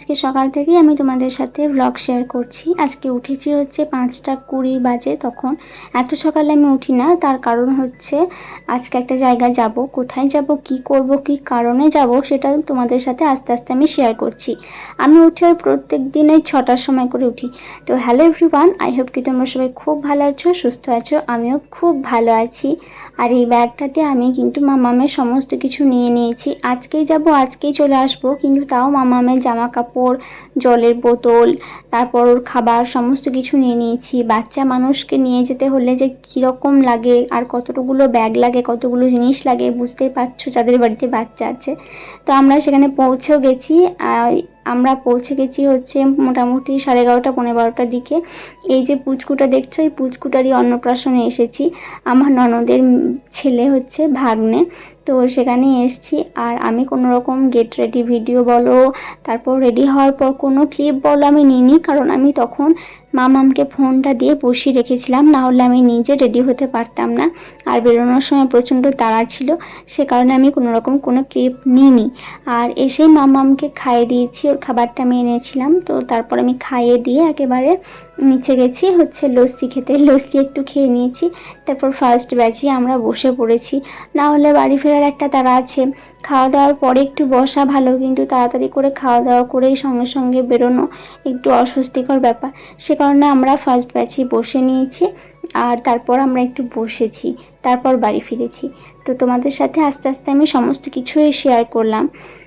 সকাল থেকেই আমি তোমাদের সাথে ব্লগ শেয়ার করছি। আজকে উঠেছি হচ্ছে পাঁচটা কুড়ি বাজে তখন। এত সকালে আমি উঠি না, তার কারণ হচ্ছে আজকে একটা জায়গায় যাব, কোথায় যাব, কি করব, কি কারণে যাব সেটা তোমাদের সাথে আস্তে আস্তে আমি শেয়ার করছি। আমি উঠি প্রত্যেক দিন ওই ছটার সময় করে উঠি। তো হ্যালো এভরিওয়ান আই হোপ কি তোমরা সবাই খুব ভালো আছো, সুস্থ আছো, আমিও খুব ভালো আছি। আর এই ব্যাগটাতে আমি কিন্তু মামামের সমস্ত কিছু নিয়ে নিয়েছি। আজকেই যাব, আজকেই চলে আসব, কিন্তু তাও মামামের জামা কাপড় জলের বোতল, তারপর ওর খাবার সমস্ত কিছু নিয়ে নিয়েছি। বাচ্চা মানুষকে নিয়ে যেতে হলে যে কীরকম লাগে, আর কতগুলো ব্যাগ লাগে, কতগুলো জিনিস লাগে, বুঝতেই পারছ যাদের বাড়িতে বাচ্চা আছে। তো আমরা সেখানে পৌঁছেও গেছি। আমরা পৌঁছে গেছি হচ্ছে মোটামুটি সাড়ে এগারোটা পনেরো বারোটার দিকে। এই যে পুচকুটা দেখছ, এই পুচকুটারই অন্নপ্রাশনে এসেছি। আমার ননদের ছেলে হচ্ছে ভাগ্নে। তো সেখানে এসছি। আর আমি কোনো রকম গেট রেডি ভিডিও বলো, তারপর রেডি হওয়ার পর কোনো ক্লিপ বলো আমি নিইনি, কারণ আমি তখন মামামকে ফোনটা দিয়ে বসিয়ে রেখেছিলাম, না হলে আমি নিজে রেডি হতে পারতাম না। আর বেরোনোর সময় প্রচণ্ড তাড়া ছিল, সে কারণে আমি কোনো রকম কোনো ক্লিপ নিইনি। আর এসেই মামামকে খাইয়ে দিয়েছি, ওর খাবারটা আমি এনেছিলাম, তো তারপর আমি খাইয়ে দিয়ে একেবারে নিচে গেছি, হচ্ছে লস্যি খেতে। লস্যি একটু খেয়ে নিয়েছি, তারপর ফার্স্ট ব্যাচে আমরা বসে পড়েছি। না হলে বাড়ি ফেরার একটা তারা আছে। খাওয়া দাওয়ার পরে একটু বসা ভালো, কিন্তু তাড়াতাড়ি করে খাওয়া দাওয়া করেই সঙ্গে সঙ্গে বেরোনো একটু অস্বস্তিকর ব্যাপার। সে কারণে আমরা ফার্স্ট ব্যাচে বসে নিয়েছি, আর তারপর আমরা একটু বসেছি, তারপর বাড়ি ফিরেছি। তো তোমাদের সাথে আস্তে আস্তে আমি সমস্ত কিছুই শেয়ার করলাম।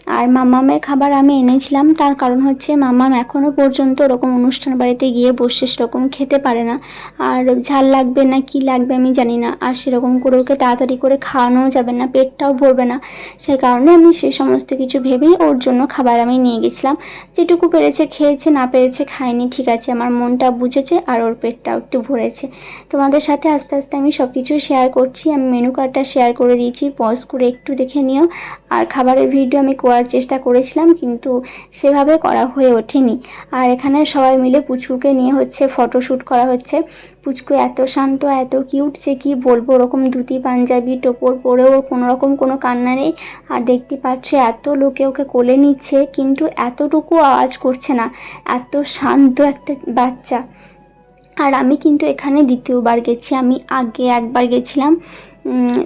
আর মামামের খাবার আমি এনেছিলাম, তার কারণ হচ্ছে মামাম এখনও পর্যন্ত ওরকম অনুষ্ঠান বাড়িতে গিয়ে বসে সেরকম খেতে পারে না। আর ঝাল লাগবে না, কি লাগবে আমি জানি না। আর সেরকম করে ওকে তাড়াতাড়ি করে খাওয়ানোও যাবে না, পেটটাও ভরবে না। সেই কারণে আমি সেই সমস্ত কিছু ভেবেই ওর জন্য খাবার আমি নিয়ে গেছিলাম। যেটুকু পেরেছে খেয়েছে, না পেরেছে খায়নি, ঠিক আছে, আমার মনটা বুঝেছে আর ওর পেটটাও একটু ভরেছে। তোমাদের সাথে আস্তে আস্তে আমি সব কিছু শেয়ার করছি, আমি মেনু কার্ডটা শেয়ার করে দিয়েছি পজ করে একটু দেখে নিও। আর খাবারের ভিডিও আমি করার চেষ্টা করেছিলাম, কিন্তু সেভাবে করা হয়ে ওঠেনি। আর এখানে সবাই মিলে পুচকুকে নিয়ে হচ্ছে ফটোশ্যুট করা হচ্ছে। পুচকু এত শান্ত, এত কিউট যে কি বলব, ওরকম ধুতি, পাঞ্জাবি, টোপর পরেও কোনো রকম কোনো কান্না নেই। আর দেখতে পাচ্ছ এত লোকে ওকে কোলে নিচ্ছে, কিন্তু এতটুকু আওয়াজ করছে না। এত শান্ত একটা বাচ্চা। আর আমি কিন্তু এখানে দ্বিতীয়বার গেছি, আমি আগে একবার গেছিলাম।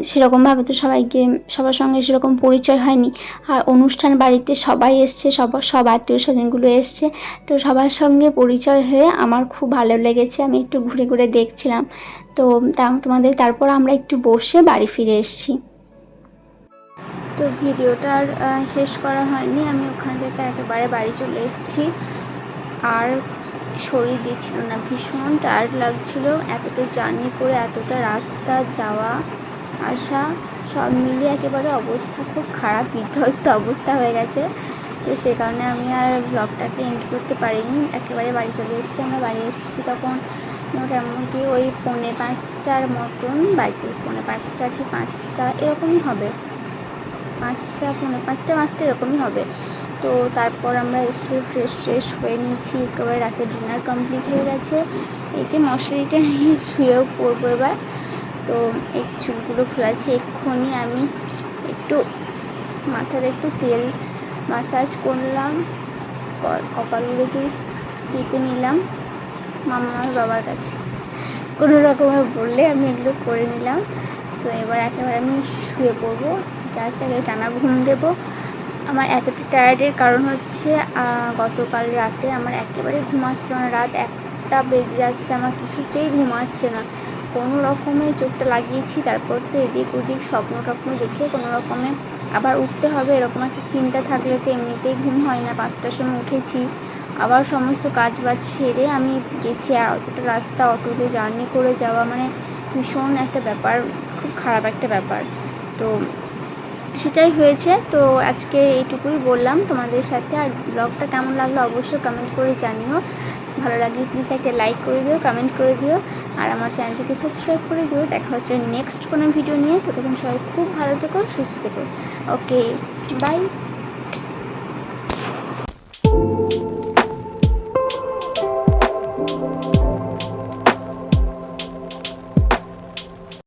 সেরকমভাবে তো সবাইকে, সবার সঙ্গে সেরকম পরিচয় হয়নি। আর অনুষ্ঠান বাড়িতে সবাই এসছে সবার সব আত্মীয় স্বজনগুলো এসছে। তো সবার সঙ্গে পরিচয় হয়ে আমার খুব ভালো লেগেছে, আমি একটু ঘুরে ঘুরে দেখছিলাম। তো তোমাদের, তারপর আমরা একটু বসে বাড়ি ফিরে এসেছি। তো ভিডিওটা আর শেষ করা হয়নি, আমি ওখান থেকে একেবারে বাড়ি চলে এসেছি। আর শরীর দিচ্ছিল না, ভীষণ টায়ার্ড লাগছিল। এতটা জার্নি করে, এতটা রাস্তা যাওয়া আসা সব মিলিয়ে একেবারে অবস্থা খুব খারাপ, বিধ্বস্ত অবস্থা হয়ে গেছে। তো সে কারণে আমি আর ব্লগটাকে এন্ড করতে পারিনি। একেবারে বাড়ি চলে এসেছি, আমরা বাড়ি এসেছি তখন মোটামুটি ওই পৌনে পাঁচটার মতন বাজে। পৌনে পাঁচটা কি পাঁচটা, এরকমই হবে। পাঁচটা, পৌনে পাঁচটা পাঁচটা এরকমই হবে। তো তারপর আমরা এসে ফ্রেশ ফ্রেশ হয়ে নিয়েছি। একেবারে রাতের ডিনার কমপ্লিট হয়ে গেছে। এই যে মশারিটা নিয়ে শুয়েও পড়ব এবার। তো এই চুলগুলো খোলাছি এক্ষুনি আমি একটু মাথার একটু তেল মাসাজ করলাম কপালগুলো একটু টিপে নিলাম মামার বাবার কাছে। কোনো রকমে বললে আমি এগুলো করে নিলাম। তো এবার একেবারে আমি শুয়ে পড়ব জাস্ট আগে টানা ঘুম দেবো। আমার এতটা টায়ার্ডের কারণ হচ্ছে গতকাল রাতে আমার একেবারে ঘুম আসলো না, রাত একটা বেজে যাচ্ছে, আমার কিছুতেই ঘুম আসছে না। কোনো রকমে চোখটা লাগিয়েছি, তারপর তো এদিক ওদিক স্বপ্ন টপ্ন দেখে কোনো রকমে আবার উঠতে হবে, এরকম একটা চিন্তা থাকলে তো এমনিতেই ঘুম হয় না। পাঁচটার সময় উঠেছি, আবার সমস্ত কাজ বাজ সেরে আমি গেছি আর অতটা রাস্তা, অটোতে জার্নি করে যাওয়া মানে ভীষণ একটা ব্যাপার, খুব খারাপ একটা ব্যাপার। তো সেটাই হয়েছে। তো আজকে এইটুকুই বললাম তোমাদের সাথে। আর ব্লগটা কেমন লাগল অবশ্যই কমেন্ট করে জানিও। ভালো লাগলে প্লিজ একটা লাইক করে দিও কমেন্ট করে দিও, আর আমার চ্যানেলটিকে সাবস্ক্রাইব করে দিও। দেখা হচ্ছে নেক্সট কোনো ভিডিও নিয়ে। ততক্ষণ সবাই খুব ভালো থেকো, সুস্থ থেকো। Okay bye